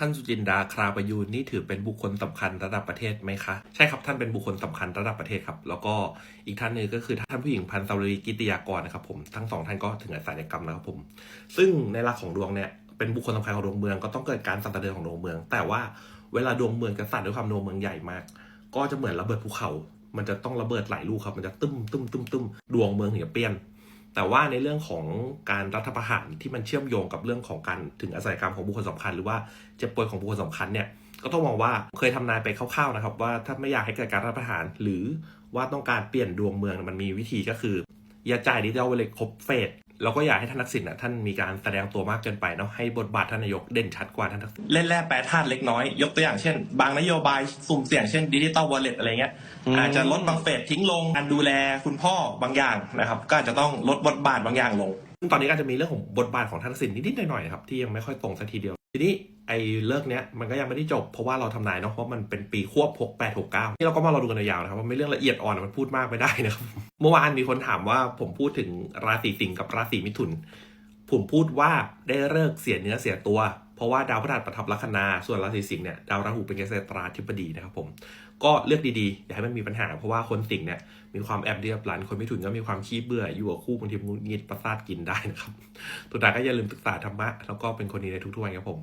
ท่านสุจินดาคราประยูนนี่ถือเป็นบุคคลสำคัญระดับประเทศไหมคะ ใช่ครับท่านเป็นบุคคลสำคัญระดับประเทศครับ แล้วก็อีกท่านหนึ่งก็คือท่านผู้หญิงพันธุ์สาวรีกิติยากรนะครับผมทั้งสองท่านก็ถึงอาศัยกรรมนะครับผม ซึ่งในหลักของดวงเนี่ยเป็นบุคคลสำคัญของดวงเมืองก็ต้องเกิดการสั่นสะเทือนของดวงเมือง แต่ว่าเวลาดวงเมืองจะสั่นด้วยความดวงเมืองใหญ่มาก ก็จะเหมือนระเบิดภูเขา มันจะต้องระเบิดหลายลูกครับมันจะตึ้มตึ้มตึ้มตึ้มดวงเมืองถึงจะเปลี่ยน แต่ว่าในเรื่องของการรัฐประหารที่มันเชื่อมโยงกับเรื่องของการถึงอาศัยกรรมของบุคคลสำคัญ หรือว่าเจ็บป่วยของบุคคลสำคัญเนี่ยก็ต้องมองว่าเคยทำนายไปคร่าวๆนะครับ ว่าถ้าไม่อยากให้เกิดการรัฐประหาร หรือว่าต้องการเปลี่ยนดวงเมืองมันมีวิธีก็คือ อย่าจ่ายดิจิทัลวลเล็ตครบเฟส แล้วก็อยากให้ท่านทักษิณอะท่านมีการแสดงตัวมากเกินไปเนาะให้บทบาทท่านนายกเด่นชัดกว่าท่านทักษิณเล่นแร่แปรธาตุเล็กน้อย ยกตัวอย่างเช่น บางนโยบายสุ่มเสี่ยงเช่นดิจิทัลวอลเล็ตอะไรเงี้ยอืมอาจจะลดบางเฟสทิ้งลงการดูแลคุณพ่อบางอย่างนะครับ ก็อาจจะต้องลดบทบาทบางอย่างลงซึ่งตอนนี้ก็จะมีเรื่องของบทบาทของท่านทักษิณนิดๆหน่อยๆนะครับที่ยังไม่ค่อยตรงสักทีเดียว ทีนี้ไอ้เลิกเนี้ยมันก็ยังไม่ได้จบเพราะว่าเราทำนายเนาะเพราะมันเป็นปีควบ 6 8 6 9ที่เราก็มาเราดูกันยาวนะครับว่าไม่เรื่องละเอียดอ่อนมันพูดมากไม่ได้นะครับเมื่อวานมีคนถามว่าผมพูดถึงราศีสิงห์กับราศีมิถุน ผมพูดว่าได้เลิกเสียเนื้อเสียตัว ราะว่าดาวพฤหัสประทับลัคนา ส่วนราศีสิงห์เนี่ยดาวราหูเป็นเกษตราธิบดีนะครับผมก็เลือกดีๆ อย่าให้มันมีปัญหา เพราะว่าคนสิงห์เนี่ยมีความแอบเดียบหลันคนไม่ถุนก็มีความขี้เบื่ออยู่กับคู่บางทีมุนงิดประสาทกินได้นะครับตัวดาก็อย่าลืมศึกษาธรรมะแล้วก็เป็นคนดีในทุกๆวันครับผม